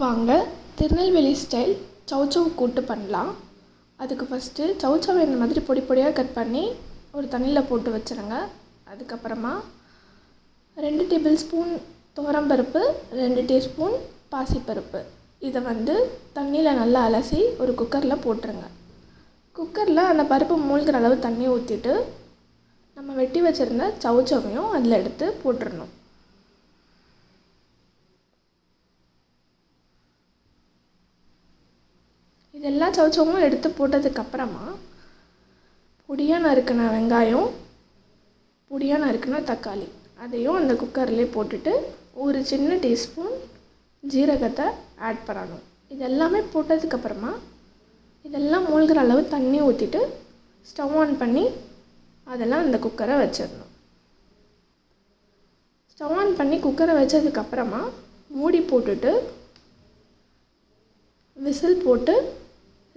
வாங்க திருநெல்வேலி ஸ்டைல் சௌசௌ கூட்டு பண்ணலாம். அதுக்கு ஃபஸ்ட்டு சௌசௌவை இந்த மாதிரி பொடி பொடியாக கட் பண்ணி ஒரு தண்ணியில் போட்டு வச்சுருங்க. அதுக்கப்புறமா ரெண்டு டேபிள் ஸ்பூன் துவரம்பருப்பு ரெண்டு டீஸ்பூன் பாசிப்பருப்பு. இதை வந்து தண்ணியில் நல்லா அலசி ஒரு குக்கரில் போட்டுருங்க. குக்கரில் அந்த பருப்பு மூழ்கிற அளவு தண்ணி ஊற்றிட்டு நம்ம வெட்டி வச்சுருந்த சவுச்சவையும் அதில் எடுத்து போட்டுடணும் எல்லா சௌசௌவும் எடுத்து போட்டதுக்கப்புறமா பொடியாக நறுக்கின வெங்காயம் பொடியாக நறுக்கின தக்காளி அதையும் அந்த குக்கர்லேயே போட்டுட்டு ஒரு சின்ன டீஸ்பூன் ஜீரகத்தை ஆட் பண்ணணும். இது எல்லாமே போட்டதுக்கப்புறமா இதெல்லாம் மூழ்கிற அளவு தண்ணி ஊற்றிட்டு ஸ்டவ் ஆன் பண்ணி அதெல்லாம் அந்த குக்கரை வச்சிடணும். ஸ்டவ் ஆன் பண்ணி குக்கரை வச்சதுக்கப்புறமா மூடி போட்டுட்டு விசில் போட்டு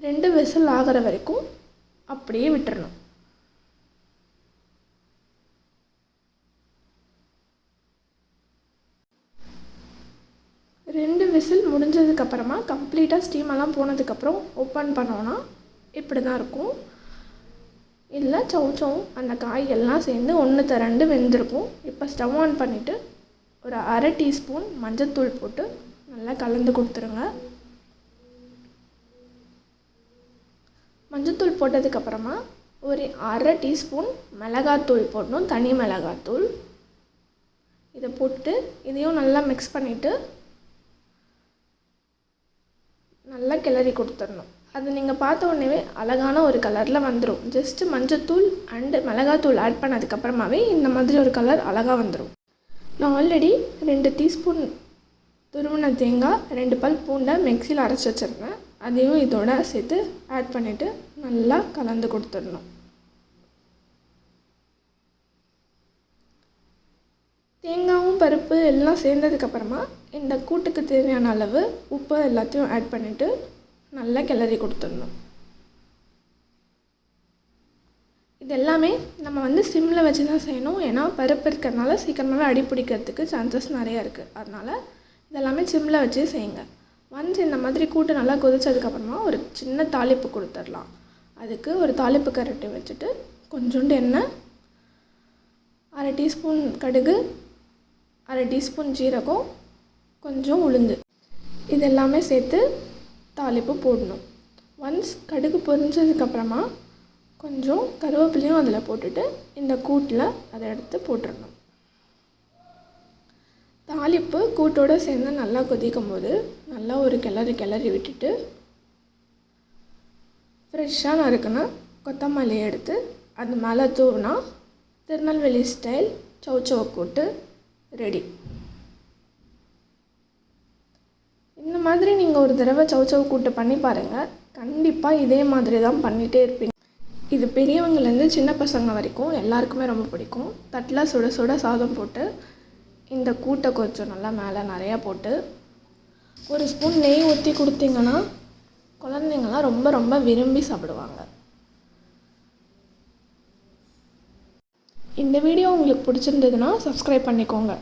ரெண்டு விசில் ஆகிற வரைக்கும் அப்படியே விட்டுறணும். ரெண்டு விசில் முடிஞ்சதுக்கப்புறமா கம்ப்ளீட்டாக ஸ்டீமெல்லாம் போனதுக்கப்புறம் ஓப்பன் பண்ணோன்னா இப்படி தான் இருக்கும். இல்லை சவுச்சவும் அந்த காய் எல்லாம் சேர்ந்து ஒன்று ரெண்டு வெந்திருக்கும். இப்போ ஸ்டவ் ஆன் பண்ணிவிட்டு ஒரு அரை டீஸ்பூன் மஞ்சத்தூள் போட்டு நல்லா கலந்து கொடுத்துருங்க. மஞ்சத்தூள் போட்டதுக்கப்புறமா ஒரு அரை டீஸ்பூன் மிளகாத்தூள் போடணும் தனி மிளகாத்தூள். இதை போட்டு இதையும் நல்லா மிக்ஸ் பண்ணிவிட்டு நல்லா கிளறி கொடுத்துடணும். அது நீங்கள் பார்த்த உடனே அழகான ஒரு கலரில் வந்துடும் ஜஸ்ட்டு மஞ்சத்தூள் அண்டு மிளகாத்தூள் ஆட் பண்ணதுக்கப்புறமாவே இந்த மாதிரி ஒரு கலர் அழகாக வந்துடும் நான் ஆல்ரெடி ரெண்டு டீஸ்பூன் துருவின தேங்காய் ரெண்டு பல் பூண்டை மிக்சியில் அரைச்சி வச்சுருந்தேன் அதையும் இதோட சேர்த்து ஆட் பண்ணிவிட்டு நல்லா கலந்து கொடுத்துடணும். தேங்காயும் பருப்பு எல்லாம் சேர்ந்ததுக்கப்புறமா இந்த கூட்டுக்கு தேவையான அளவு உப்பு எல்லாத்தையும் ஆட் பண்ணிவிட்டு நல்லா கிளறி கொடுத்துடணும். இது எல்லாமே நம்ம வந்து சிம்மில் வச்சு தான் செய்யணும். ஏன்னா பருப்பு இருக்கிறதுனால சீக்கிரமாகவே அடி பிடிக்கிறதுக்கு சான்சஸ் நிறையா இருக்குது அதனால் இதெல்லாமே சிம்மில் வச்சு செய்யுங்க. ஒன்ஸ் இந்த மாதிரி கூட்டு நல்லா கொதிச்சதுக்கப்புறமா ஒரு சின்ன தாளிப்பு கொடுத்துடலாம். அதுக்கு ஒரு தாளிப்பு கரட்டி வச்சுட்டு கொஞ்சோண்டு எண்ணெய் அரை டீஸ்பூன் கடுகு அரை டீஸ்பூன் ஜீரகம் கொஞ்சம் உளுந்து. இது எல்லாமே சேர்த்து தாளிப்பு போடணும். ஒன்ஸ் கடுகு பொரிஞ்சதுக்கப்புறமா கொஞ்சம் கருவேப்பிலையும் அதில் போட்டுட்டு இந்த கூட்டில் அதை எடுத்து போட்டுடணும். தாளிப்பு கூட்டோடு சேர்ந்து நல்லா கொதிக்கும் போது நல்லா ஒரு கிளறி கிளறி விட்டுட்டு ஃப்ரெஷ்ஷாக நறுக்குன்னா கொத்தமல்லி எடுத்து அது மேலே தூவினா திருநெல்வேலி ஸ்டைல் சௌச்சௌ கூட்டு ரெடி இந்த மாதிரி நீங்கள் ஒரு தடவை சௌச்சௌ கூட்டு பண்ணி பாருங்கள் கண்டிப்பாக இதே மாதிரி தான் பண்ணிகிட்டே இருப்பீங்க. இது பெரியவங்கலேருந்து சின்ன பசங்க வரைக்கும் எல்லாருக்குமே ரொம்ப பிடிக்கும். தட்டில் சுட சுட சாதம் போட்டு இந்த கூட்டை கொஞ்சம் நல்லா மேலே நிறையா போட்டு ஒரு ஸ்பூன் நெய் ஊற்றி கொடுத்தீங்கன்னா குழந்தைங்கள்லாம் ரொம்ப ரொம்ப விரும்பி சாப்பிடுவாங்க. இந்த வீடியோ உங்களுக்கு பிடிச்சிருந்ததுன்னா சப்ஸ்கிரைப் பண்ணிக்கோங்க.